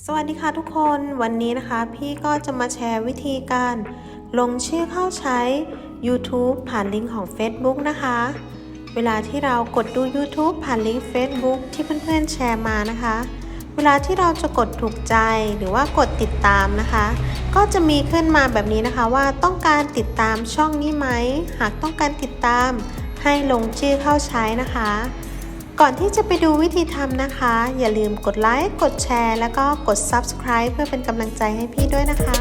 สวัสดีค่ะทุกคนวันนี้นะคะ พี่ก็จะมาแชร์วิธีการ ลงชื่อเข้าใช้ YouTube ผ่านลิงก์ของ Facebook นะคะ เวลาที่เรากดดู YouTube ผ่านลิงก์ Facebook ที่เพื่อนๆแชร์มานะคะ เวลาที่เราจะกดถูกใจหรือว่ากดติดตามนะคะ ก็จะมีขึ้นมาแบบนี้นะคะว่าต้องการติดตามช่องนี้ไหม หากต้องการติดตามให้ลงชื่อเข้าใช้นะคะ ก่อนที่จะไปดูวิธีทำนะคะ อย่าลืมกดไลค์กดแชร์ แล้วก็กด Subscribe เพื่อเป็นกำลังใจให้พี่ด้วยนะคะ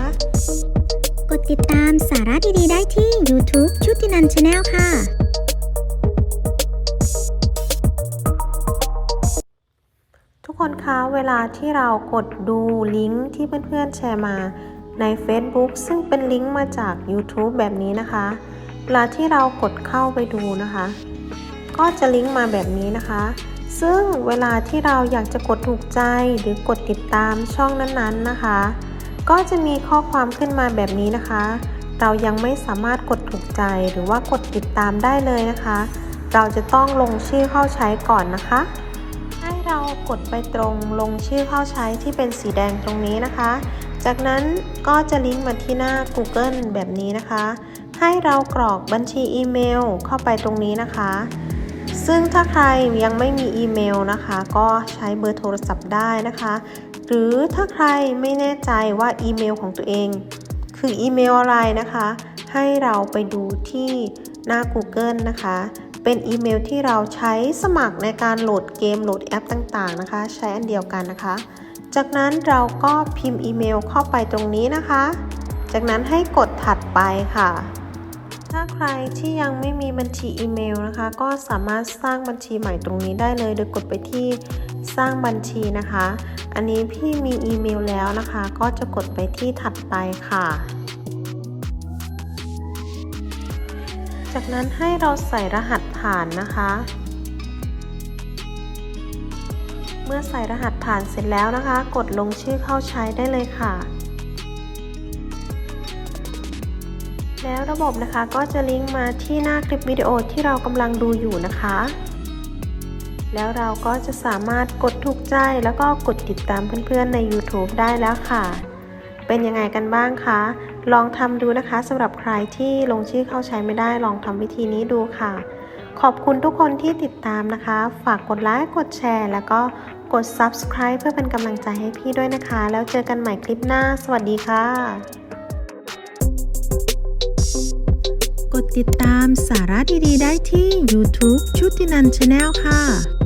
กดติดตามสาระดีๆ ได้ที่ YouTube ชุตินันชาแนลค่ะ ทุกคนคะเวลาที่เรากดดูลิงก์ที่เพื่อนๆแชร์มาใน Facebook ซึ่งเป็นลิงก์มาจาก YouTube แบบนี้นะคะ เวลาที่เรากดเข้าไปดูนะคะ ก็จะลิงก์มาแบบนี้นะคะ ซึ่งเวลาที่เราอยากจะกดถูกใจหรือกดติดตามช่องนั้นๆนะคะ ก็จะมีข้อความขึ้นมาแบบนี้นะคะ เรายังไม่สามารถกดถูกใจหรือว่ากดติดตามได้เลยนะคะ เราจะต้องลงชื่อเข้าใช้ก่อนนะคะ ให้เรากดไปตรงลงชื่อเข้าใช้ที่เป็นสีแดงตรงนี้นะคะ จากนั้นก็จะลิงก์มาที่หน้า Google แบบนี้นะคะให้เรากรอกบัญชีอีเมลเข้าไปตรงนี้นะคะ ซึ่งถ้าใครยังไม่มีอีเมลนะคะ ก็ใช้เบอร์โทรศัพท์ได้นะคะ หรือถ้าใครไม่แน่ใจว่าอีเมลของตัวเอง คืออีเมลอะไรนะคะ ให้เราไปดูที่หน้า Google นะคะ เป็นอีเมลที่เราใช้สมัครในการโหลดเกมโหลดแอปต่างๆนะคะ ใช้อันเดียวกันนะคะ จากนั้นเราก็พิมพ์อีเมลเข้าไปตรงนี้นะคะ จากนั้นให้กดถัดไปค่ะ ถ้าใครที่ยังไม่มีบัญชีอีเมลนะคะ ก็สามารถสร้างบัญชีใหม่ตรงนี้ได้เลย โดยกดไปที่สร้างบัญชีนะคะ อันนี้พี่มีอีเมลแล้วนะคะ ก็จะกดไปที่ถัดไปค่ะ จากนั้นให้เราใส่รหัสผ่านนะคะ เมื่อใส่รหัสผ่านเสร็จแล้วนะคะ กดลงชื่อเข้าใช้ได้เลยค่ะ แล้วระบบนะคะก็จะลิงก์มาที่หน้าคลิปวิดีโอที่เรากำลังดูอยู่นะคะ แล้วเราก็จะสามารถกดถูกใจแล้วก็กดติดตามเพื่อนๆใน YouTube ได้แล้วค่ะ เป็นยังไงกันบ้างคะ ลองทำดูนะคะสำหรับใครที่ลงชื่อเข้าใช้ไม่ได้ลองทำวิธีนี้ดูค่ะ ขอบคุณทุกคนที่ติดตามนะคะ ฝากกดไลค์กดแชร์ แล้วก็กด Subscribe เพื่อเป็นกำลังใจให้พี่ด้วยนะคะ แล้วเจอกันใหม่คลิปหน้า สวัสดีค่ะ ดติดตามสาระดีๆ ได้ที่ YouTube ชุตินันชาแนลค่ะ